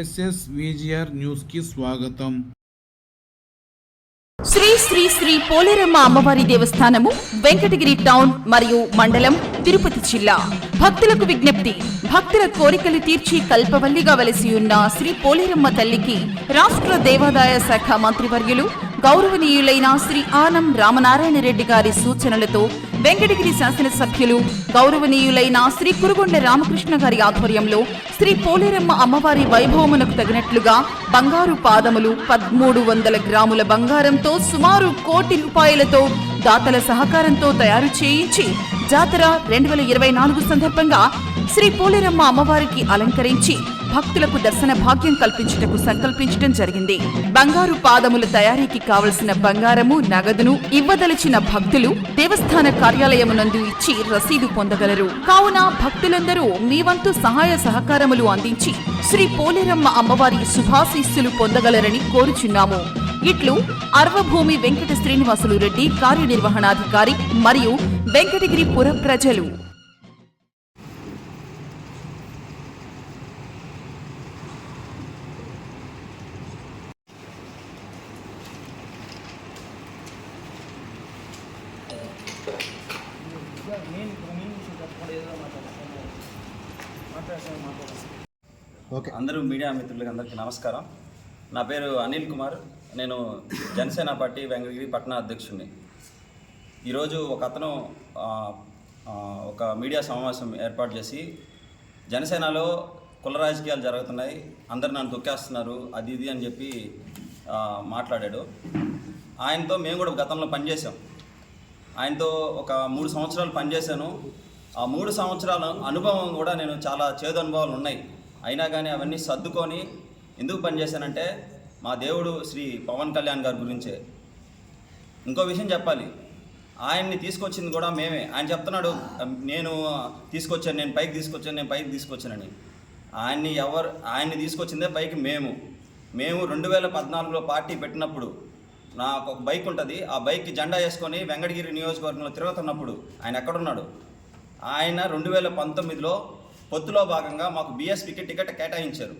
SS VGR న్యూస్కి స్వాగతం. శ్రీ శ్రీ శ్రీ పోలేరమ్మ అమ్మవారి దేవస్థానము వెంకటగిరి టౌన్ మరియు మండలం తిరుపతి జిల్లా. భక్తులకు విజ్ఞప్తి భక్తుల కోరికలు తీర్చి కల్పవల్లిగా వలసి ఉన్న శ్రీ పోలేరమ్మ తల్లికి రాష్ట్ర దేవాదాయ శాఖ మంత్రివర్యులు గౌరవనీయులైన శ్రీ ఆనం రామనారాయణ రెడ్డి గారి సూచనలతో వెంకటగిరి శాసనసభ్యులు గౌరవనీయులైన శ్రీ కురుగొండ రామకృష్ణ గారి ఆధ్వర్యంలో శ్రీ పోలేరమ్మ అమ్మవారి వైభవమునకు తగినట్లుగా బంగారు పాదములు పదమూడు వందల గ్రాముల బంగారంతో సుమారు కోటి రూపాయలతో దాతల సహకారంతో తయారు చేయించి జాతర రెండు వేల ఇరవై నాలుగు సందర్భంగా శ్రీ పోలేరమ్మ అమ్మవారికి అలంకరించి భక్తులకు దర్శన భాగ్యం కల్పించుటకు సంకల్పించడం జరిగింది. బంగారు పాదముల తయారీకి కావలసిన బంగారము నగదును ఇవ్వదలిచిన భక్తులు దేవస్థాన కార్యాలయమునందు ఇచ్చి రసీదు పొందగలరు. కావున భక్తులందరూ మీ వంతు సహాయ సహకారములు అందించి శ్రీ పోలేరమ్మ అమ్మవారి శుభాశీస్సులు పొందగలరని కోరుచున్నాము. ఇట్లు అర్వభూమి వెంకట శ్రీనివాసులు రెడ్డి కార్యనిర్వహణాధికారి మరియు వెంకటగిరి పుర ప్రజలు. ఓకే. అందరూ మీడియా మిత్రులకి అందరికీ నమస్కారం. నా పేరు అనిల్ కుమార్. నేను జనసేన పార్టీ వెంకటగిరి పట్టణ అధ్యక్షుడిని. ఈరోజు ఒక అతను ఒక మీడియా సమావేశం ఏర్పాటు చేసి జనసేనలో కుల రాజకీయాలు జరుగుతున్నాయి అందరు నన్ను తొక్కేస్తున్నారు అది ఇది అని చెప్పి మాట్లాడాడు. ఆయనతో మేము కూడా గతంలో పనిచేసాం ఆయనతో ఒక మూడు సంవత్సరాలు పనిచేశాను. ఆ మూడు సంవత్సరాల అనుభవం కూడా నేను చాలా చేదు అనుభవాలు ఉన్నాయి. అయినా కానీ అవన్నీ సర్దుకొని ఎందుకు పనిచేశానంటే మా దేవుడు శ్రీ పవన్ కళ్యాణ్ గారి గురించే. ఇంకో విషయం చెప్పాలి. ఆయన్ని తీసుకొచ్చింది కూడా మేమే. ఆయన చెప్తున్నాడు నేను తీసుకొచ్చాను నేను పైకి తీసుకొచ్చాను నేను పైకి తీసుకొచ్చానని. ఆయన్ని ఎవరు ఆయన్ని తీసుకొచ్చిందే బైక్ మేము. మేము రెండు వేల పద్నాలుగులో పార్టీ పెట్టినప్పుడు నాకు ఒక బైక్ ఉంటుంది. ఆ బైక్కి జెండా వేసుకొని వెంకటగిరి నియోజకవర్గంలో తిరుగుతున్నప్పుడు ఆయన ఎక్కడున్నాడు? ఆయన రెండు వేల పంతొమ్మిదిలో పొత్తులో భాగంగా మాకు బీఎస్పీకి టికెట్ కేటాయించారు.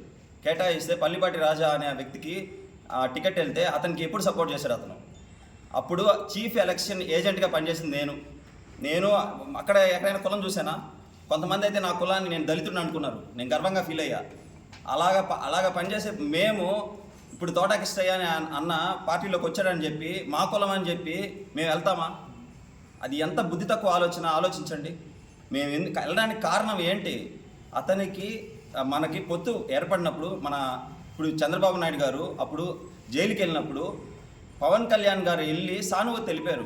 కేటాయిస్తే పల్లిపాటి రాజా అనే వ్యక్తికి ఆ టికెట్ వెళ్తే అతనికి ఎప్పుడు సపోర్ట్ చేశాడు అతను. అప్పుడు చీఫ్ ఎలక్షన్ ఏజెంట్గా పనిచేసింది నేను. నేను అక్కడ ఎక్కడైనా కులం చూసానా కొంతమంది అయితే నా కులాన్ని నేను దళితుడిని అనుకున్నారు. నేను గర్వంగా ఫీల్ అయ్యా. అలాగా ప- అలాగా పనిచేసే మేము ఇప్పుడు తోటకిష్టయ్య అని అన్న పార్టీలోకి వచ్చాడని చెప్పి మా కులం అని చెప్పి మేము వెళ్తామా? అది ఎంత బుద్ధి తక్కువ ఆలోచన ఆలోచించండి. మేము ఎందుకు వెళ్ళడానికి కారణం ఏంటి? అతనికి మనకి పొత్తు ఏర్పడినప్పుడు మన ఇప్పుడు చంద్రబాబు నాయుడు గారు అప్పుడు జైలుకి వెళ్ళినప్పుడు పవన్ కళ్యాణ్ గారు వెళ్ళి సానుభూతి తెలిపారు.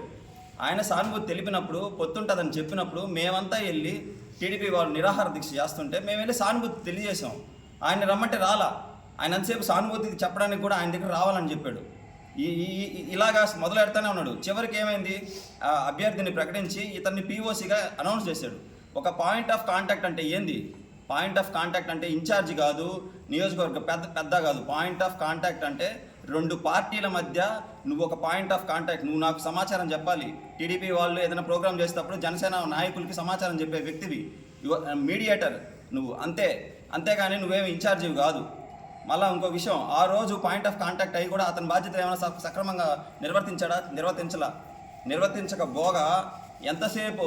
ఆయన సానుభూతి తెలిపినప్పుడు పొత్తుంటుందని చెప్పినప్పుడు మేమంతా వెళ్ళి టీడీపీ వాళ్ళు నిరాహార దీక్ష చేస్తుంటే మేము వెళ్ళి సానుభూతి తెలియజేసాం ఆయన రమ్మంటే రాలా. ఆయన అంతసేపు సానుభూతి చెప్పడానికి కూడా ఆయన దగ్గర రావాలని చెప్పాడు. ఈ ఇలాగా మొదలు పెడతానే ఉన్నాడు. చివరికి ఏమైంది? ఆ అభ్యర్థిని ప్రకటించి ఇతన్ని పీఓసీగా అనౌన్స్ చేశాడు. ఒక పాయింట్ ఆఫ్ కాంటాక్ట్ అంటే ఏంది? పాయింట్ ఆఫ్ కాంటాక్ట్ అంటే ఇన్ఛార్జ్ కాదు నియోజకవర్గ పెద్ద పెద్ద కాదు. పాయింట్ ఆఫ్ కాంటాక్ట్ అంటే రెండు పార్టీల మధ్య నువ్వు ఒక పాయింట్ ఆఫ్ కాంటాక్ట్ నువ్వు నాకు సమాచారం చెప్పాలి. టీడీపీ వాళ్ళు ఏదైనా ప్రోగ్రామ్ చేసేటప్పుడు జనసేన నాయకులకి సమాచారం చెప్పే వ్యక్తివి. మీడియేటర్ నువ్వు అంతే. అంతేగాని నువ్వేమి ఇన్ఛార్జివి కాదు. మళ్ళీ ఇంకో విషయం ఆ రోజు పాయింట్ ఆఫ్ కాంటాక్ట్ అయ్యి కూడా అతని బాధ్యత ఏమైనా సక్రమంగా నిర్వర్తించాడా నిర్వర్తించలా? నిర్వర్తించకపోగా ఎంతసేపు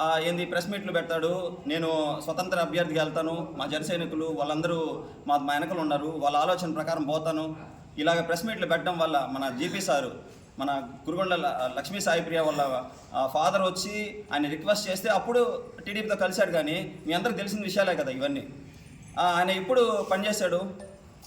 ఏంది ప్రెస్ మీట్లు పెడతాడు. నేను స్వతంత్ర అభ్యర్థికి వెళ్తాను. మా జనసైనికులు వాళ్ళందరూ మా మా వెనకలు ఉన్నారు. వాళ్ళ ఆలోచన ప్రకారం పోతాను. ఇలాగ ప్రెస్ మీట్లు పెట్టడం వల్ల మన జీపీ సారు మన గురుగొండ లక్ష్మీ సాయిప్రియ వాళ్ళ ఫాదర్ వచ్చి ఆయన రిక్వెస్ట్ చేస్తే అప్పుడు టీడీపీతో కలిశాడు కానీ మీ అందరికి తెలిసిన విషయాలే కదా ఇవన్నీ. ఆయన ఇప్పుడు పనిచేశాడు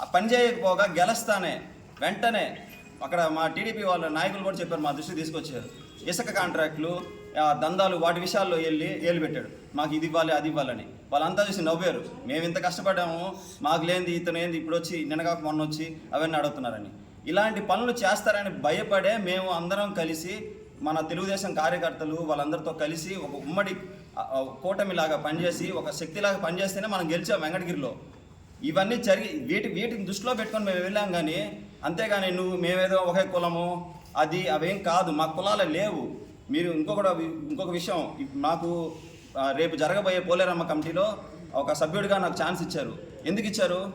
ఆ పని చేయకపోగా గెలుస్తానే వెంటనే. అక్కడ మా టీడీపీ వాళ్ళ నాయకులు కూడా చెప్పారు మా దృష్టికి తీసుకొచ్చారు. ఇసుక కాంట్రాక్టులు దందాలు వాటి విషయాల్లో వెళ్ళి ఏలు పెట్టాడు. మాకు ఇది ఇవ్వాలి అది ఇవ్వాలని. వాళ్ళంతా చూసి నవ్వారు. మేము ఇంత కష్టపడ్డాము మాకు లేనిది ఇతను ఏంది ఇప్పుడు వచ్చి నిన్నగాక మొన్న వచ్చి అవన్నీ అడుగుతున్నారని. ఇలాంటి పనులు చేస్తారని భయపడే మేము అందరం కలిసి మన తెలుగుదేశం కార్యకర్తలు వాళ్ళందరితో కలిసి ఒక ఉమ్మడి కూటమిలాగా పనిచేసి ఒక శక్తిలాగా పనిచేస్తేనే మనం గెలిచాం వెంకటగిరిలో. ఇవన్నీ జరిగి వీటి వీటిని దృష్టిలో పెట్టుకొని మేము వెళ్ళాం కానీ అంతేగాని నువ్వు మేమేదో ఒకే కులము అది అవేం కాదు మా కులాలు లేవు. మీరు ఇంకొకటి ఇంకొక విషయం. నాకు రేపు జరగబోయే పోలేరమ్మ కమిటీలో ఒక సభ్యుడిగా నాకు ఛాన్స్ ఇచ్చారు. ఎందుకు ఇచ్చారు?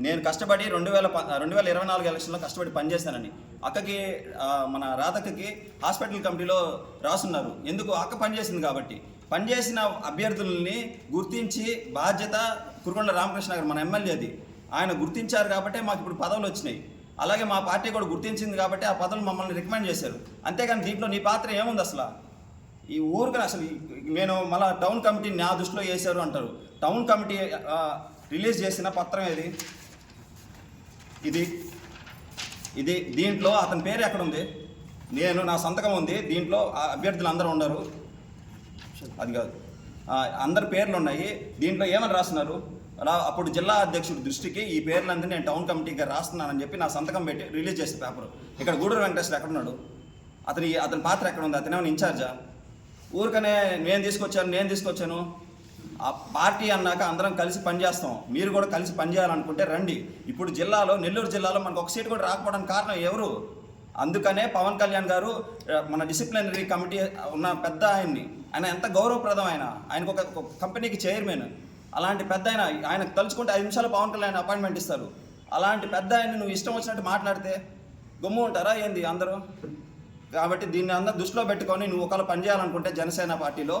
నేను కష్టపడి రెండు వేల రెండు వేల ఇరవై నాలుగు ఎలక్షన్లో కష్టపడి పనిచేశానని. అక్కకి మన రాధక్కకి హాస్పిటల్ కమిటీలో రాసున్నారు. ఎందుకు? అక్క పనిచేసింది కాబట్టి. పనిచేసిన అభ్యర్థుల్ని గుర్తించి బాధ్యత కురుకొండ రామకృష్ణ గారు మన ఎమ్మెల్యేది. ఆయన గుర్తించారు కాబట్టి మాకు ఇప్పుడు పదవులు వచ్చినాయి. అలాగే మా పార్టీ కూడా గుర్తించింది కాబట్టి ఆ పదవులు మమ్మల్ని రికమెండ్ చేశారు. అంతేగాని దీంట్లో నీ పాత్ర ఏముంది అసలు? ఈ ఊరికి అసలు నేను మళ్ళీ టౌన్ కమిటీ నా దృష్టిలో వేశారు అంటారు. టౌన్ కమిటీ రిలీజ్ చేసిన పత్రం ఏది? ఇది. ఇది దీంట్లో అతని పేరు ఎక్కడ ఉంది నేను నా సంతకం ఉంది. దీంట్లో ఆ అభ్యర్థులు అందరూ ఉండరు అది కాదు. అందరి పేర్లు ఉన్నాయి. దీంట్లో ఏమని రాస్తున్నారు? అప్పుడు జిల్లా అధ్యక్షుడి దృష్టికి ఈ పేర్లందరినీ నేను టౌన్ కమిటీగా రాస్తున్నానని చెప్పి నా సంతకం పెట్టి రిలీజ్ చేసే పేపర్. ఇక్కడ గూడూరు వెంకటేశ్వర ఎక్కడ ఉన్నాడు అతని అతని పాత్ర ఎక్కడ ఉంది అతనేమో ఇన్ఛార్జా? ఊరికనే నేను తీసుకొచ్చాను నేను తీసుకొచ్చాను. ఆ పార్టీ అన్నాక అందరం కలిసి పనిచేస్తాం మీరు కూడా కలిసి పనిచేయాలనుకుంటే రండి. ఇప్పుడు జిల్లాలో నెల్లూరు జిల్లాలో మనకు ఒక సీట్ కూడా రాకపోవడానికి కారణం ఎవరు? అందుకనే పవన్ కళ్యాణ్ గారు మన డిసిప్లినరీ కమిటీ ఉన్న పెద్ద ఆయన్ని. ఆయన ఎంత గౌరవప్రదం ఆయన. ఆయనకు ఒక ఒక కంపెనీకి చైర్మన్. అలాంటి పెద్ద ఆయన ఆయనకు తలుచుకుంటే ఐదు నిమిషాలు పవన్ కళ్యాణ్ అపాయింట్మెంట్ ఇస్తారు. అలాంటి పెద్ద ఆయన నువ్వు ఇష్టం వచ్చినట్టు మాట్లాడితే గమ్ము ఉంటారా ఏంది అందరూ? కాబట్టి దీన్ని అందరూ దృష్టిలో పెట్టుకొని నువ్వు ఒకవేళ పనిచేయాలనుకుంటే జనసేన పార్టీలో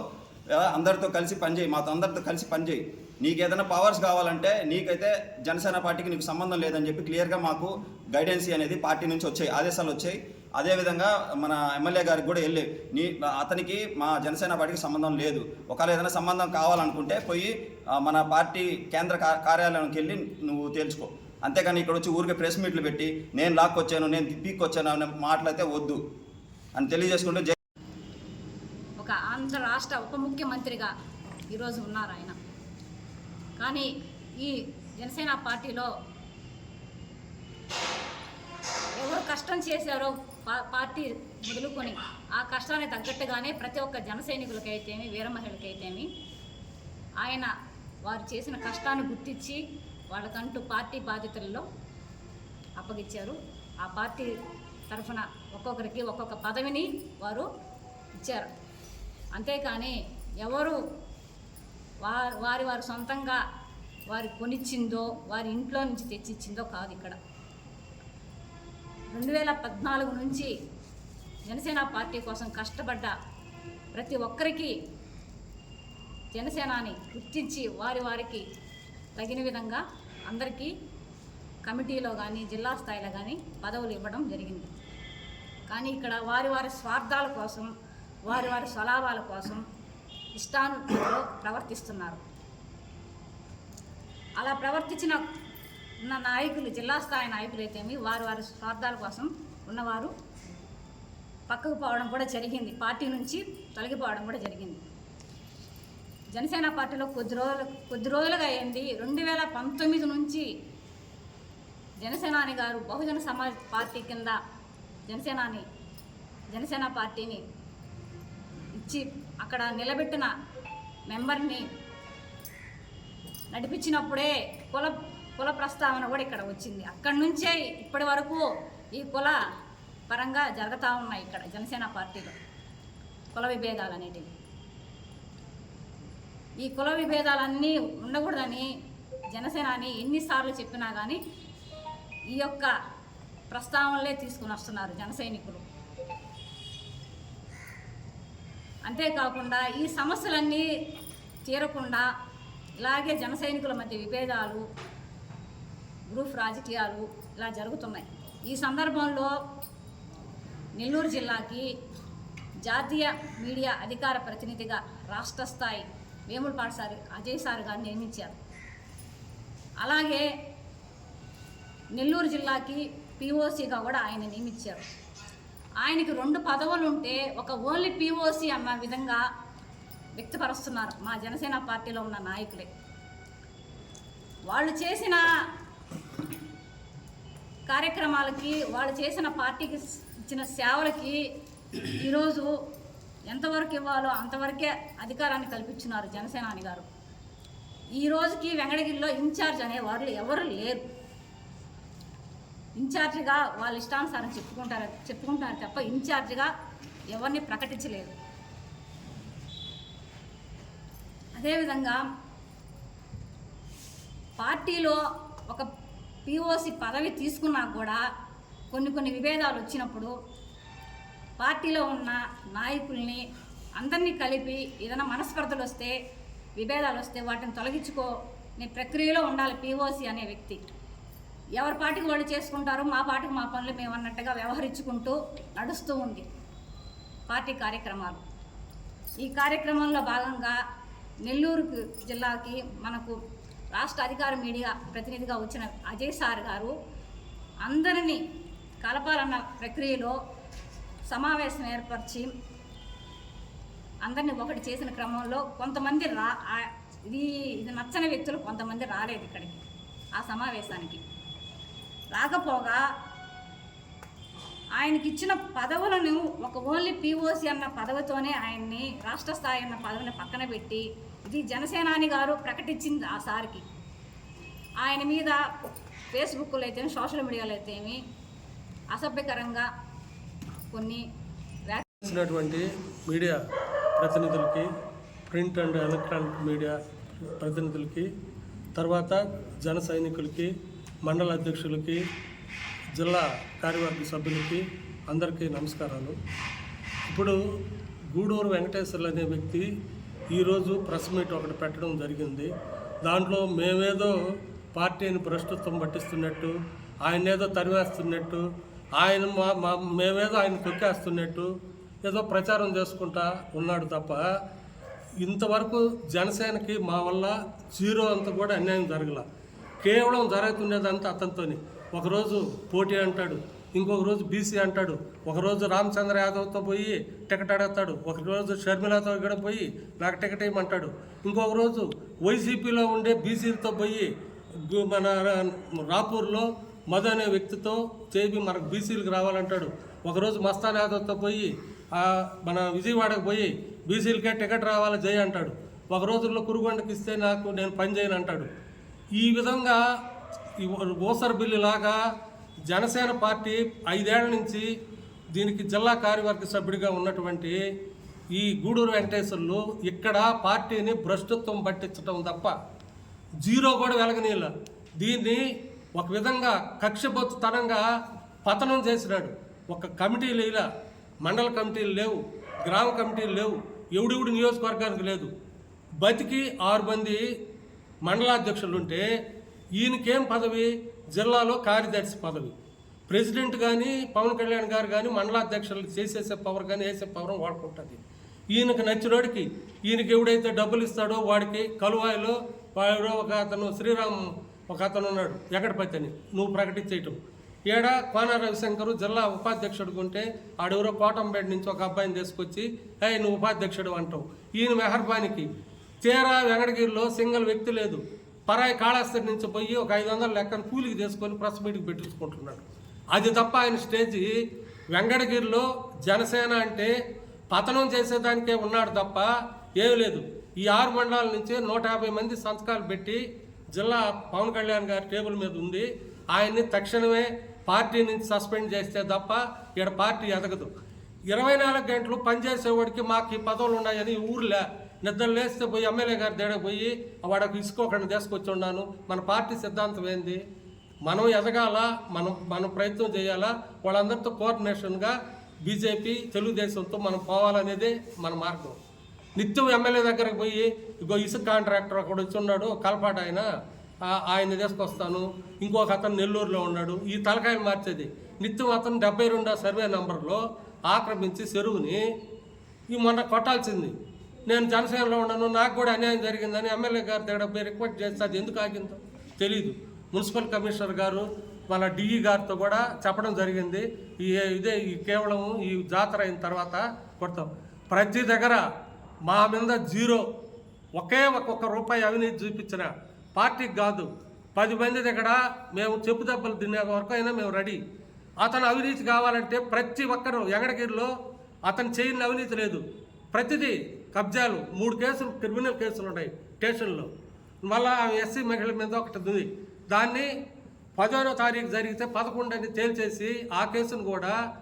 అందరితో కలిసి పనిచేయి మాతో అందరితో కలిసి పనిచేయి నీకు ఏదైనా పవర్స్ కావాలంటే నీకైతే జనసేన పార్టీకి నీకు సంబంధం లేదని చెప్పి క్లియర్గా మాకు గైడెన్సీ అనేది పార్టీ నుంచి వచ్చాయి ఆదేశాలు వచ్చాయి. అదేవిధంగా మన ఎమ్మెల్యే గారికి కూడా వెళ్ళి నీ అతనికి మా జనసేన పార్టీకి సంబంధం లేదు. ఒకవేళ ఏదైనా సంబంధం కావాలనుకుంటే పోయి మన పార్టీ కేంద్ర కార్యాలయానికి వెళ్ళి నువ్వు తేల్చుకో. అంతేకాని ఇక్కడ వచ్చి ఊరికే ప్రెస్ మీట్లు పెట్టి నేను లాక్కొచ్చాను నేను పీక్కొచ్చాను అనే మాటలైతే వద్దు. అని తెలియజేసుకుంటే జై ఒక ఆంధ్ర రాష్ట్ర ఉప ముఖ్యమంత్రిగా ఈరోజు ఉన్నారు ఆయన. కానీ ఈ జనసేన పార్టీలో ఎవరు కష్టం చేశారో పా- పార్టీ మొదలుకొని ఆ కష్టానికి తగ్గట్టుగానే ప్రతి ఒక్క జన సైనికులకైతేమి వీర ఆయన వారు చేసిన కష్టాన్ని గుర్తించి వాళ్ళకంటూ పార్టీ బాధ్యతల్లో అప్పగిచ్చారు. ఆ పార్టీ తరఫున ఒక్కొక్కరికి ఒక్కొక్క పదవిని వారు ఇచ్చారు. అంతేకాని ఎవరు వారి వారి వారి సొంతంగా వారి కొనిచ్చిందో వారి ఇంట్లో నుంచి తెచ్చిచ్చిందో కాదు ఇక్కడ. రెండు వేల పద్నాలుగు నుంచి జనసేన పార్టీ కోసం కష్టపడ్డ ప్రతి ఒక్కరికి జనసేనాని గుర్తించి వారి వారికి తగిన విధంగా అందరికీ కమిటీలో కానీ జిల్లా స్థాయిలో కానీ పదవులు ఇవ్వడం జరిగింది. కానీ ఇక్కడ వారి వారి స్వార్థాల కోసం వారి వారి స్వలాభాల కోసం ఇష్టానులో ప్రవర్తిస్తున్నారు. అలా ప్రవర్తించిన ఉన్న నాయకులు జిల్లా స్థాయి నాయకులు అయితేమి వారు వారి స్వార్థాల కోసం ఉన్నవారు పక్కకు పోవడం కూడా జరిగింది. పార్టీ నుంచి తొలగిపోవడం కూడా జరిగింది. జనసేన పార్టీలో కొద్ది రోజులు కొద్ది రోజులుగా అయింది. రెండు వేల పంతొమ్మిది నుంచి జనసేనాని గారు బహుజన సమాజ్ పార్టీ కింద జనసేనాని జనసేన పార్టీని ఇచ్చి అక్కడ నిలబెట్టిన మెంబర్ని నడిపించినప్పుడే కుల కుల ప్రస్తావన కూడా ఇక్కడ వచ్చింది. అక్కడి నుంచే ఇప్పటి వరకు ఈ కుల పరంగా జరుగుతూ ఉన్నాయి ఇక్కడ జనసేన పార్టీలో. కుల విభేదాలు అనేటివి. ఈ కుల విభేదాలన్నీ ఉండకూడదని జనసేనాని ఎన్నిసార్లు చెప్పినా కానీ ఈ యొక్క ప్రస్తావనలే తీసుకుని వస్తున్నారు జన సైనికులు. అంతేకాకుండా ఈ సమస్యలన్నీ తీరకుండా ఇలాగే జన సైనికుల మధ్య విభేదాలు గ్రూప్ రాజకీయాలు ఇలా జరుగుతున్నాయి. ఈ సందర్భంలో నెల్లూరు జిల్లాకి జాతీయ మీడియా అధికార ప్రతినిధిగా రాష్ట్ర స్థాయి వేములపాటి సార్ అజయ్ సార్ గారు నియమించారు. అలాగే నెల్లూరు జిల్లాకి పిఓసిగా కూడా ఆయన నియమించారు. ఆయనకి రెండు పదవులు ఉంటే ఒక ఓన్లీ పిఓసి అన్న విధంగా వ్యక్తపరుస్తున్నారు మా జనసేన పార్టీలో ఉన్న నాయకులే. వాళ్ళు చేసిన కార్యక్రమాలకి వాళ్ళు చేసిన పార్టీకి ఇచ్చిన సేవలకి ఈరోజు ఎంతవరకు ఇవ్వాలో అంతవరకే అధికారాన్ని కల్పించున్నారు జనసేనాని గారు. ఈ రోజుకి వెంకటగిరిలో ఇన్ఛార్జ్ అనే వాళ్ళు ఎవరు లేరు. ఇన్ఛార్జిగా వాళ్ళ ఇష్టానుసారం చెప్పుకుంటారు చెప్పుకుంటున్నారు తప్ప ఇన్ఛార్జిగా ఎవరిని ప్రకటించలేదు. అదేవిధంగా పార్టీలో ఒక పిఓసి పదవి తీసుకున్నా కూడా కొన్ని కొన్ని విభేదాలు వచ్చినప్పుడు పార్టీలో ఉన్న నాయకుల్ని అందరినీ కలిపి ఏదైనా మనస్పర్ధలు వస్తే విభేదాలు వస్తే వాటిని తొలగించుకో నీ ప్రక్రియలో ఉండాలి పిఓసి అనే వ్యక్తి. ఎవరి పార్టీకి వాళ్ళు చేసుకుంటారు మా పార్టీకి మా పనులు మేము అన్నట్టుగా వ్యవహరించుకుంటూ నడుస్తూ ఉంది పార్టీ కార్యక్రమాలు. ఈ కార్యక్రమంలో భాగంగా నెల్లూరు జిల్లాకి మనకు రాష్ట్ర అధికార మీడియా ప్రతినిధిగా వచ్చిన అజయ్ సార్ గారు అందరినీ కలపాలన్న ప్రక్రియలో సమావేశం ఏర్పరిచి అందరినీ ఒకటి చేసిన క్రమంలో కొంతమంది రా ఇది ఇది నచ్చని వ్యక్తులు కొంతమంది రాలేదు ఇక్కడికి ఆ సమావేశానికి. రాకపోగా ఆయనకి ఇచ్చిన పదవులను ఒక ఓన్లీ పీఓసి అన్న పదవితోనే ఆయన్ని రాష్ట్ర స్థాయి అన్న పదవిని పక్కన పెట్టి ఇది జనసేనాని గారు ప్రకటించింది ఆ సార్కి. ఆయన మీద ఫేస్బుక్లో అయితే సోషల్ మీడియాలో అయితే ఏమి అసభ్యకరంగా కొన్ని వ్యాఖ్య మీడియా ప్రతినిధులకి ప్రింట్ అండ్ ఎలక్ట్రానిక్ మీడియా ప్రతినిధులకి తర్వాత జన సైనికులకి మండల అధ్యక్షులకి జిల్లా కార్యవర్గ సభ్యులకి అందరికీ నమస్కారాలు. ఇప్పుడు గూడూరు వెంకటేశ్వర్లు అనే వ్యక్తి ఈరోజు ప్రెస్ మీట్ ఒకటి పెట్టడం జరిగింది. దాంట్లో మేమేదో పార్టీని ప్రస్తుతం పట్టిస్తున్నట్టు ఆయన ఏదో తరివేస్తున్నట్టు ఆయన మా మా మేమేదో ఆయన తొక్కేస్తున్నట్టు ఏదో ప్రచారం చేసుకుంటా ఉన్నాడు తప్ప ఇంతవరకు జనసేనకి మా వల్ల జీరో అంత కూడా అన్యాయం జరగల. కేవలం జరుగుతుండేదంతా అతనితోని. ఒకరోజు పోటీ అంటాడు ఇంకొక రోజు బీసీ అంటాడు. ఒకరోజు రామచంద్ర యాదవ్తో పోయి టికెట్ అడుగుతాడు ఒకరోజు షర్మిలతో ఇక్కడ పోయి నాకు టికెట్ ఇవ్వమంటాడు. ఇంకొక రోజు వైసీపీలో ఉండే బీసీలతో పోయి మన రాపూర్లో మధు అనే వ్యక్తితో చేపి మనకు బీసీలకు రావాలంటాడు. ఒకరోజు మస్తాన్ యాదవ్తో పోయి మన విజయవాడకు పోయి బీసీలకే టికెట్ రావాలి జై అంటాడు. ఒక రోజుల్లో కురుగొండకి ఇస్తే నాకు నేను పని చేయను అంటాడు. ఈ విధంగా ఈ ఓసర్ బిల్లు లాగా జనసేన పార్టీ ఐదేళ్ళ నుంచి దీనికి జిల్లా కార్యవర్గ సభ్యుడిగా ఉన్నటువంటి ఈ గూడూరు వెంకటేశ్వర్లు ఇక్కడ పార్టీని భ్రష్టత్వం పట్టించడం తప్ప జీరో కూడా వెలగనీళ్ళ దీన్ని ఒక విధంగా కక్షబొత్తుతనంగా పతనం చేసినాడు. ఒక కమిటీలు ఇలా మండల కమిటీలు లేవు గ్రామ కమిటీలు లేవు ఎవడెవడు నియోజకవర్గానికి లేదు. బతికి ఆరు మంది మండలాధ్యక్షులుంటే ఈయనకేం పదవి? జిల్లాలో కార్యదర్శి పదవి. ప్రెసిడెంట్ కానీ పవన్ కళ్యాణ్ గారు కానీ మండలాధ్యక్షులు చేసేసే పవర్ కానీ వేసే పవర్ వాడుకుంటుంది. ఈయనకు నచ్చినోడికి ఈయనకి ఎవడైతే డబ్బులు ఇస్తాడో వాడికి కలువాయిలో వాడు ఒక అతను శ్రీరామ్ ఒక అతను ఉన్నాడు ఎక్కడిపతి అని నువ్వు ప్రకటించేయటం. ఏడ కోన రవిశంకర్ జిల్లా ఉపాధ్యక్షుడు ఉంటే ఆడెవరో కోటంపేట నుంచి ఒక అబ్బాయిని తీసుకొచ్చి అయ్యి నువ్వు ఉపాధ్యక్షుడు అంటావు. ఈయన మెహర్బానికి. తీరా వెంకటగిరిలో సింగిల్ వ్యక్తి లేదు. పరాయి కాళాస్త్రి నుంచి పోయి ఒక ఐదు వందల లెక్కను కూలికి తీసుకొని ప్రెస్ మీట్కి పెట్టించుకుంటున్నాడు. అది తప్ప ఆయన స్టేజి వెంకటగిరిలో జనసేన అంటే పతనం చేసేదానికే ఉన్నాడు తప్ప ఏమీ లేదు. ఈ ఆరు మండలాల నుంచి నూట యాభై మంది సంతకాలు పెట్టి జిల్లా పవన్ కళ్యాణ్ గారి టేబుల్ మీద ఉంది. ఆయన్ని తక్షణమే పార్టీ నుంచి సస్పెండ్ చేస్తే తప్ప ఇక్కడ పార్టీ ఎదగదు. ఇరవై నాలుగు గంటలు పనిచేసేవాడికి మాకు ఈ పదవులు ఉన్నాయని ఊర్లే నిద్ర లేస్తే పోయి ఎమ్మెల్యే గారి దగ్గర పోయి వాడకు ఇసుకోకుండా తీసుకొచ్చి ఉన్నాను మన పార్టీ సిద్ధాంతం ఏంది? మనం ఎదగాల? మనం మనం ప్రయత్నం చేయాలా? వాళ్ళందరితో కోఆర్డినేషన్గా బీజేపీ తెలుగుదేశంతో మనం పోవాలనేదే మన మార్గం. నిత్యం ఎమ్మెల్యే దగ్గరకు పోయి ఇగో ఇసుక కాంట్రాక్టర్ ఒకడు వచ్చి ఉన్నాడు కలపాట ఆయన. ఆయన తీసుకొస్తాను. ఇంకొక అతను నెల్లూరులో ఉన్నాడు. ఈ తలకాయలు మార్చేది. నిత్యం అతను డెబ్బై రెండో సర్వే నెంబర్లో ఆక్రమించి చెరువుని ఈ మొన్న కొట్టాల్సింది. నేను జనసేనలో ఉన్నాను నాకు కూడా అన్యాయం జరిగిందని ఎమ్మెల్యే గారి దగ్గర పోయి రిక్వెస్ట్ చేస్తే అది ఎందుకు ఆగిందో తెలీదు. మున్సిపల్ కమిషనర్ గారు వాళ్ళ డిఈ గారితో కూడా చెప్పడం జరిగింది. ఈ ఇదే ఈ కేవలం ఈ జాతర అయిన తర్వాత కొడతాం. ప్రతి దగ్గర మా మీద జీరో. ఒకే ఒక్కొక్క రూపాయి అవినీతి చూపించిన పార్టీకి కాదు. పది మంది దగ్గర మేము చెప్పు దెబ్బలు తినే వరకు అయినా మేము రెడీ. అతను అవినీతి కావాలంటే ప్రతి ఒక్కరు ఎంగడగిరిలో అతను చేయని అవినీతి లేదు. ప్రతిదీ కబ్జాలు మూడు కేసులు క్రిమినల్ కేసులు ఉన్నాయి స్టేషన్లో. మళ్ళా ఎస్సీ మహిళల మీద ఒకటి ఉంది. దాన్ని పదహారో తారీఖు జరిగితే పదకొండు తేల్చేసి ఆ కేసును కూడా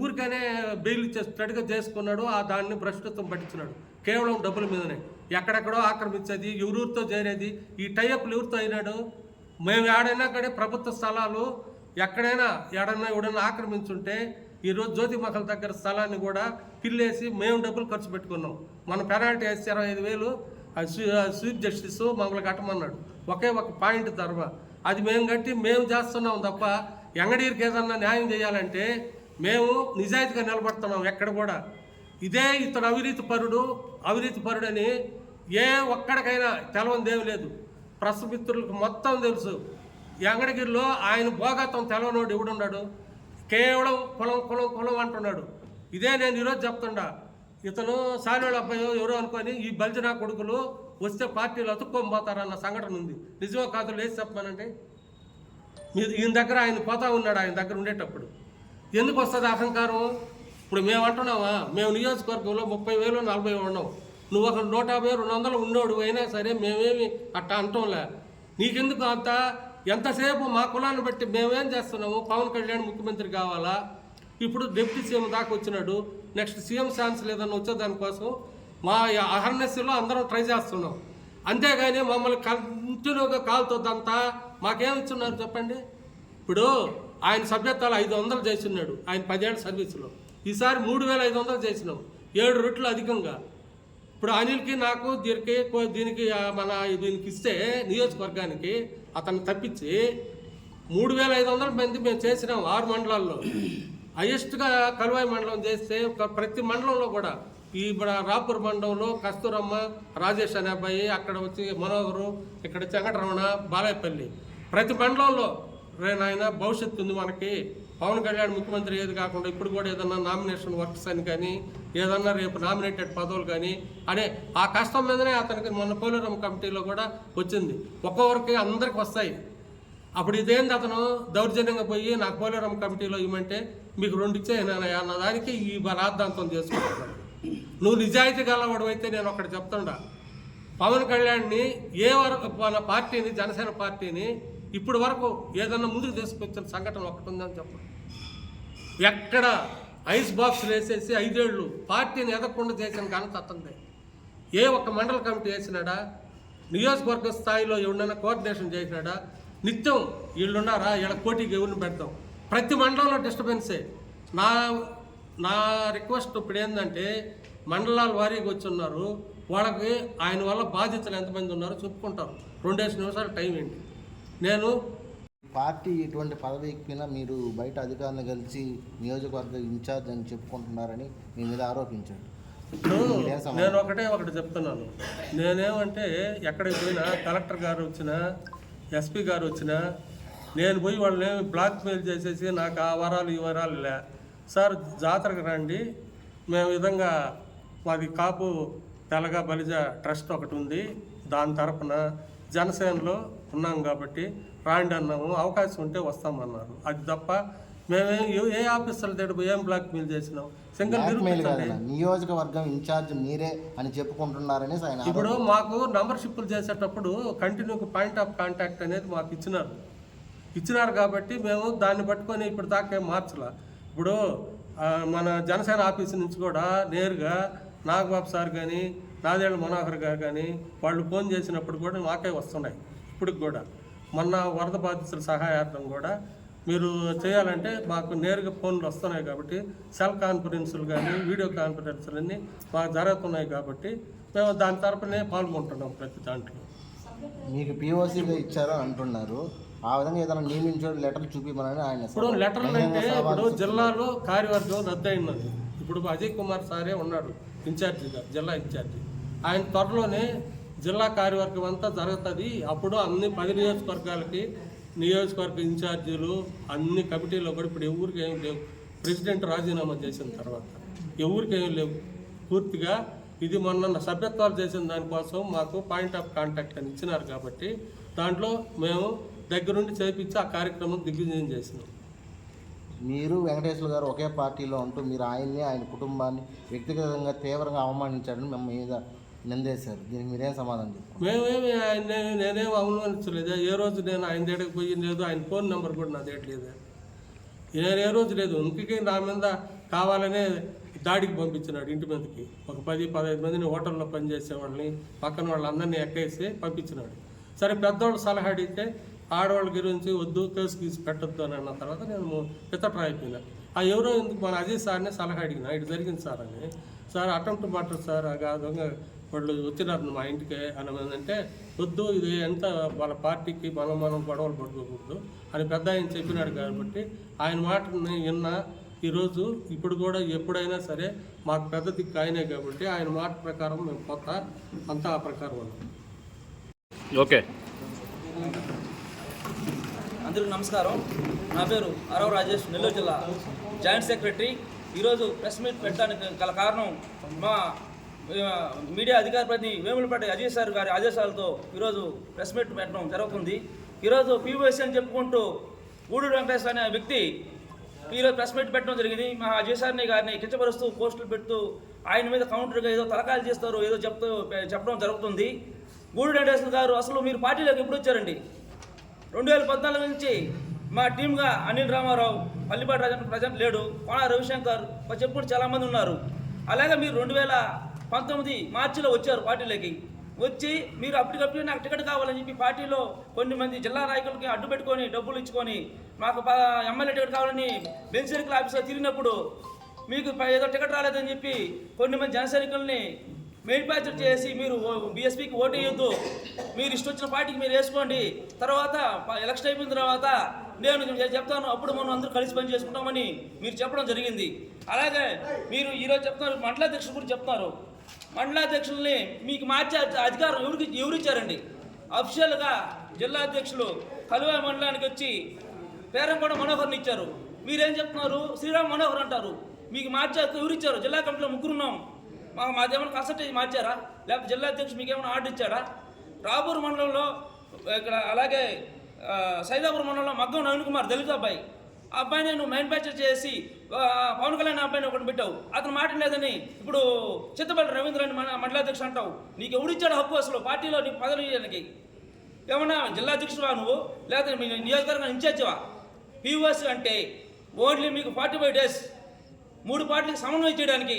ఊరికనే బెయిల్ ఇచ్చేటట్టుగా చేసుకున్నాడు. ఆ దాన్ని భ్రష్టత్వం పట్టించినాడు. కేవలం డబ్బుల మీదనే. ఎక్కడెక్కడో ఆక్రమించేది ఎవరూరితో చేరేది ఈ టైఅప్లు ఎవరితో అయినాడు? మేము ఏడైనా కానీ ప్రభుత్వ స్థలాలు ఎక్కడైనా ఎడన్నా ఎవడైనా ఆక్రమించుంటే ఈరోజు జ్యోతి మహల్ దగ్గర స్థలాన్ని కూడా పిల్లేసి మేము డబ్బులు ఖర్చు పెట్టుకున్నాం. మన పెనాల్టీ వేసి ఇరవై ఐదు వేలు ఆ చీఫ్ జస్టిస్ మమ్మల్ని కట్టమన్నాడు. ఒకే ఒక పాయింట్ ధర్మ అది మేము కట్టి మేము చేస్తున్నాం తప్ప ఎంగడీరికి ఏదన్నా న్యాయం చేయాలంటే మేము నిజాయితీగా నిలబడుతున్నాం ఎక్కడ కూడా. ఇదే ఇతడు అవినీతి పరుడు అవినీతి పరుడని ఏ ఒక్కడికైనా తెలవందేమి లేదు. ప్రసమిత్రులకు మొత్తం తెలుసు. ఎంగడగిరిలో ఆయన భోగత్వం తెలవనోడు ఎవడున్నాడు? కేవలం కులం కులం కులం అంటున్నాడు. ఇదే నేను ఈరోజు చెప్తుండా. ఇతను సాలోళ్ళ అబ్బాయి ఎవరో అనుకొని ఈ బల్జనా కొడుకులు వస్తే పార్టీలు అతుక్కోబోతారన్న పోతారన్న సంఘటన ఉంది. నిజమో కాదు లేచి చెప్పమానండి. మీరు ఈయన దగ్గర ఆయన పోతా ఉన్నాడు ఆయన దగ్గర ఉండేటప్పుడు. ఎందుకు వస్తుంది అహంకారం? ఇప్పుడు మేము అంటున్నావా మేము నియోజకవర్గంలో ముప్పై వేలు నలభై ఉన్నాం. నువ్వు ఒక నూట యాభై రెండు వందలు ఉన్నోడు అయినా సరే మేమేమి అట్ట అంటాంలే. నీకెందుకు అంత? ఎంతసేపు మా కులాన్ని బట్టి మేమేం చేస్తున్నాము? పవన్ కళ్యాణ్ ముఖ్యమంత్రి కావాలా? ఇప్పుడు డిప్యూటీ సీఎం దాకా వచ్చినాడు. నెక్స్ట్ సీఎం ఛాన్స్ లేదన్న వచ్చే దానికోసం మా అహర్నెస్లో అందరం ట్రై చేస్తున్నాం. అంతేగాని మమ్మల్ని కంటిన్యూగా కాలుతోద్దంతా మాకేం ఇచ్చున్నారు చెప్పండి? ఇప్పుడు ఆయన సభ్యత్వాలు ఐదు వందలు చేస్తున్నాడు ఆయన పదేళ్ళ సర్వీసులో. ఈసారి మూడు వేల ఐదు వందలు చేసినాం. ఏడు రెట్లు అధికంగా. ఇప్పుడు అనిల్కి నాకు దీనికి దీనికి మన దీనికి ఇస్తే నియోజకవర్గానికి అతన్ని తప్పించి మూడు వేల ఐదు వందల మంది మేము చేసినాం ఆరు మండలాల్లో. హైయెస్ట్గా కలువాయి మండలం చేస్తే ప్రతి మండలంలో కూడా ఈ ఇప్పుడు రాపూర్ మండలంలో కస్తూరమ్మ రాజేష్ అనే అబ్బాయి అక్కడ వచ్చి మనోహరు ఇక్కడ చెంగటరమణ బాలాయపల్లి ప్రతి మండలంలో రే నాయన భవిష్యత్తు ఉంది మనకి. పవన్ కళ్యాణ్ ముఖ్యమంత్రి ఏది కాకుండా ఇప్పుడు కూడా ఏదన్నా నామినేషన్ వర్క్స్ అని కానీ ఏదన్నా రేపు నామినేటెడ్ పదవులు కానీ అనే ఆ కష్టం మీదనే అతనికి మొన్న పోలవరం కమిటీలో కూడా వచ్చింది. ఒక్కొక్కరికి అందరికి వస్తాయి. అప్పుడు ఇదేంది అతను? దౌర్జన్యంగా పోయి నాకు పోలవరం కమిటీలో ఇవ్వమంటే మీకు రెండు ఇచ్చేయనానయ్య అన్న దానికి ఈ రాద్ధాంతం చేసుకుంటున్నాను నువ్వు నిజాయితీ గలవాడు అయితే నేను ఒకటి చెప్తుండా. పవన్ కళ్యాణ్ని ఏ వరకు మన పార్టీని జనసేన పార్టీని ఇప్పటి వరకు ఏదన్నా ముందుకు తీసుకొచ్చిన సంఘటన ఒకటి ఉందని చెప్పండి ఎక్కడ ఐస్ బాక్స్లు వేసేసి ఐదేళ్ళు పార్టీని ఎదగకుండా చేసిన ఘనత అతందే ఏ ఒక్క మండల కమిటీ వేసినాడా? నియోజకవర్గ స్థాయిలో ఎవరినైనా కోఆర్డినేషన్ చేసినాడా? నిత్యం వీళ్ళున్నారా? వీళ్ళ పోటీకి ఎవరిని పెడతాం? ప్రతి మండలంలో డిస్టర్బెన్సే. నా నా రిక్వెస్ట్ ఇప్పుడు ఏంటంటే మండలాల వారీగా వచ్చి ఉన్నారు వాళ్ళకి ఆయన వల్ల బాధితులు ఎంతమంది ఉన్నారో చెప్పుకుంటారు. రెండేసి నిమిషాలు టైం ఏంటి? నేను పార్టీ ఇటువంటి పదవి ఎక్కినా మీరు బయట అధికారులను కలిసి నియోజకవర్గ ఇన్ఛార్జ్ అని చెప్పుకుంటున్నారని మీ మీద ఆరోపించాడు ఇప్పుడు? నేను ఒకటే ఒకటి చెప్తున్నాను. నేనేమంటే ఎక్కడికి పోయినా కలెక్టర్ గారు వచ్చినా ఎస్పీ గారు వచ్చినా నేను పోయి వాళ్ళని బ్లాక్ మెయిల్ చేసేసి నాకు ఆ వరాలు ఈ వరాలు లే. సార్ జాతరకు రండి. మేము విధంగా మాది కాపు తెలగ బలిజ ట్రస్ట్ ఒకటి ఉంది. దాని తరపున జనసేనలో ఉన్నాం కాబట్టి రాండి అన్నాము అవకాశం ఉంటే వస్తామన్నారు. అది తప్ప మేమేం ఏ- ఆఫీసర్ల దగ్గర పోయి ఏం బ్లాక్ మెయిల్ చేసినాం? సింగల్ నియోజకవర్గం ఇన్ఛార్జ్ మీరే అని చెప్పుకుంటున్నారని ఇప్పుడు మాకు నంబర్షిప్లు చేసేటప్పుడు కంటిన్యూ పాయింట్ ఆఫ్ కాంటాక్ట్ అనేది మాకు ఇచ్చినారు. ఇచ్చినారు కాబట్టి మేము దాన్ని పట్టుకొని ఇప్పుడు దాకా మార్చలా. ఇప్పుడు మన జనసేన ఆఫీస్ నుంచి కూడా నేరుగా నాగబాబు సార్ కానీ నాదేళ్ళ మనోహర్ గారు కానీ వాళ్ళు ఫోన్ చేసినప్పుడు కూడా మాకే వస్తున్నాయి. ఇప్పటికి కూడా. మొన్న వరద బాధితుల సహాయార్థం కూడా మీరు చేయాలంటే మాకు నేరుగా ఫోన్లు వస్తున్నాయి కాబట్టి సెల్ కాన్ఫరెన్సులు కానీ వీడియో కాన్ఫరెన్సులు అన్నీ మాకు జరుగుతున్నాయి కాబట్టి మేము దాని తరపునే పాల్గొంటున్నాం ప్రతి దాంట్లో. మీకు పిఓసీగా ఇచ్చారు అంటున్నారు. ఆ విధంగా ఏదైనా నియమించాడు లెటర్ చూపిమని ఆయన. ఇప్పుడు లెటర్లు అంటే ఇప్పుడు జిల్లాలో కార్యవర్గం రద్దయినది. ఇప్పుడు అజయ్ కుమార్ సారే ఉన్నాడు ఇన్ఛార్జిగా జిల్లా ఇన్ఛార్జి. ఆయన త్వరలోనే జిల్లా కార్యవర్గం అంతా జరుగుతుంది. అప్పుడు అన్ని పది నియోజకవర్గాలకి నియోజకవర్గ ఇన్ఛార్జీలు అన్ని కమిటీలో కూడా ఇప్పుడు ఎవరికి ఏం లేవు. ప్రెసిడెంట్ రాజీనామా చేసిన తర్వాత ఎవరికి ఏం లేవు. పూర్తిగా ఇది మొన్న సభ్యత్వాలు చేసిన దానికోసం మాకు పాయింట్ ఆఫ్ కాంటాక్ట్ అని ఇచ్చినారు కాబట్టి దాంట్లో మేము దగ్గరుండి చేపించి ఆ కార్యక్రమం దిగ్విజయం చేసినాం. మీరు వెంకటేశ్వర గారు ఒకే పార్టీలో ఉంటూ మీరు ఆయన్ని ఆయన కుటుంబాన్ని వ్యక్తిగతంగా తీవ్రంగా అవమానించారని మేము మీద నిందేశారు దీనికి మీరేం సమాధానం చెప్తారు మేమేమి ఆయన నేనేం అవమానించలేదు. ఏ రోజు నేను ఆయన దగ్గరికి పోయి లేదు ఆయన ఫోన్ నెంబర్ కూడా నా దేట్లేదు లేదు. నేను ఏ రోజు లేదు. ఇంటికి నా మీద కావాలనే దాడికి పంపించినాడు ఇంటి మీదకి. ఒక పది పదహైదు మందిని హోటల్లో పనిచేసే వాళ్ళని పక్కన వాళ్ళందరినీ ఎక్కేసి పంపించినాడు. సరే పెద్దవాళ్ళు సలహా అడిగితే ఆడవాళ్ళ గురించి వద్దు కేసు గీసి పెట్టొద్దు అని అన్న తర్వాత నేను పితట్రా అయిపోయినా. ఆ ఎవరో ఎందుకు మన అజయ్ సార్నే సలహా అడిగిన. ఇటు జరిగింది సార్ అని. సార్ అటెంప్ట్ మర్డర్ సార్ దొంగ వాళ్ళు వచ్చినారు మా ఇంటికి అని అంటే వద్దు ఇది ఎంత వాళ్ళ పార్టీకి మనం మనం గొడవలు పడుకోకూడదు అని పెద్ద ఆయన చెప్పినాడు కాబట్టి ఆయన మాటని విన్నా ఈరోజు ఇప్పుడు కూడా ఎప్పుడైనా సరే మాకు పెద్ద దిక్కు ఆయనే కాబట్టి ఆయన మాట ప్రకారం మేము కొత్త అంతా ఆ ప్రకారం ఉన్నాం ఓకే. అందరికీ నమస్కారం. నా పేరు అరవ రాజేష్ నెల్లూరు జిల్లా జాయింట్ సెక్రటరీ. ఈరోజు ప్రెస్ మీట్ పెట్టడానికి గల కారణం మా మీడియా అధికార ప్రతి వేములపాటి అజయ్ సార్ గారి ఆదేశాలతో ఈరోజు ప్రెస్ మీట్ పెట్టడం జరుగుతుంది. ఈరోజు పీవైసీ అని చెప్పుకుంటూ గూడూరు వెంకటేశ్వర అనే వ్యక్తి ఈరోజు ప్రెస్ మీట్ పెట్టడం జరిగింది. మా అజయ్ సార్ని గారిని కించపరుస్తూ పోస్టులు పెడుతూ ఆయన మీద కౌంటర్గా ఏదో తలకాయలు చేస్తారు ఏదో చెప్తూ చెప్పడం జరుగుతుంది. గూడూరు వెంకటేశ్వర గారు అసలు మీరు పార్టీలోకి ఎప్పుడు వచ్చారండి? రెండు వేల పద్నాలుగు నుంచి మా టీంగా అనిల్ రామారావు పల్లిపాటి రాజన్ ప్రజెంట్ లేడు. కోన రవిశంకర్ చెప్పుడు చాలామంది ఉన్నారు. అలాగే మీరు రెండు వేల పంతొమ్మిది మార్చిలో వచ్చారు పార్టీలోకి. వచ్చి మీరు అప్పటికప్పుడు నాకు టికెట్ కావాలని చెప్పి పార్టీలో కొన్ని మంది జిల్లా నాయకులకి అడ్డు పెట్టుకొని డబ్బులు ఇచ్చుకొని మాకు ఎమ్మెల్యే టికెట్ కావాలని బెంచ్ సర్కిల్ ఆఫీస్లో తిరిగినప్పుడు మీకు ఏదో టికెట్ రాలేదని చెప్పి కొన్ని మంది జనసైనికుల్ని మేనిఫెక్చర్ చేసి మీరు బీఎస్పీకి ఓటు వేయొద్దు. మీరు ఇష్టం వచ్చిన పార్టీకి మీరు వేసుకోండి. తర్వాత ఎలక్షన్ అయిపోయిన తర్వాత నేను చెప్తాను అప్పుడు మనం అందరూ కలిసి పని చేసుకుంటామని మీరు చెప్పడం జరిగింది. అలాగే మీరు ఈరోజు చెప్తున్నారు మండలాధ్యక్షులు గురించి చెప్తున్నారు. మండలాధ్యక్షుల్ని మీకు మార్చే అధికారం ఎవరికి ఎవరిచ్చారండి? అఫిషియల్గా జిల్లా అధ్యక్షులు కలువ మండలానికి వచ్చి పేరంకొండ మనోహర్ని ఇచ్చారు. మీరేం చెప్తున్నారు? శ్రీరామ్ మనోహర్ అంటారు. మీకు మార్చే ఎవరిచ్చారు? జిల్లా కమిటీలో ముగ్గురున్నాం మా మాదేమైనా కన్సల్టేషన్ మార్చారా? లేకపోతే జిల్లా అధ్యక్షుడు మీకు ఏమైనా ఆర్డర్ ఇచ్చాడా? రాపూర్ మండలంలో ఇక్కడ అలాగే సైదాపూర్ మండలంలో మగ్గం నవీన్ కుమార్ దళిత అబ్బాయి. ఆ అబ్బాయిని నువ్వు మ్యానుఫ్యాక్చర్ చేసి పవన్ కళ్యాణ్ అబ్బాయిని ఒకటి పెట్టావు. అతను మాట లేదని ఇప్పుడు చిత్తపల్లి రవీంద్రని మన మండలాధ్యక్షుడు అంటావు. నీకు ఎవడిచ్చాడు హక్కు అసలు? పార్టీలో నీకు పదవి ఇవ్వడానికి. ఏమన్నా జిల్లా అధ్యక్షుడువా నువ్వు? లేదా మీ నియోజకవర్గం ఇన్ఛార్జివా పీఓఎస్ అంటే ఓన్లీ మీకు ఫార్టీ ఫైవ్ డేస్ మూడు పార్టీలకు సమన్వయం చేయడానికి.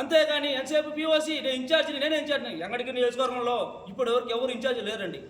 అంతేగాని ఎంతసేపు పీఓసీ? నేను ఇన్ఛార్జిని నేనే ఇన్ఛార్జిని. ఎంగడికి నియోజకవర్గంలో ఇప్పుడు ఎవరికి ఎవరు ఇన్ఛార్జ్ లేరండి.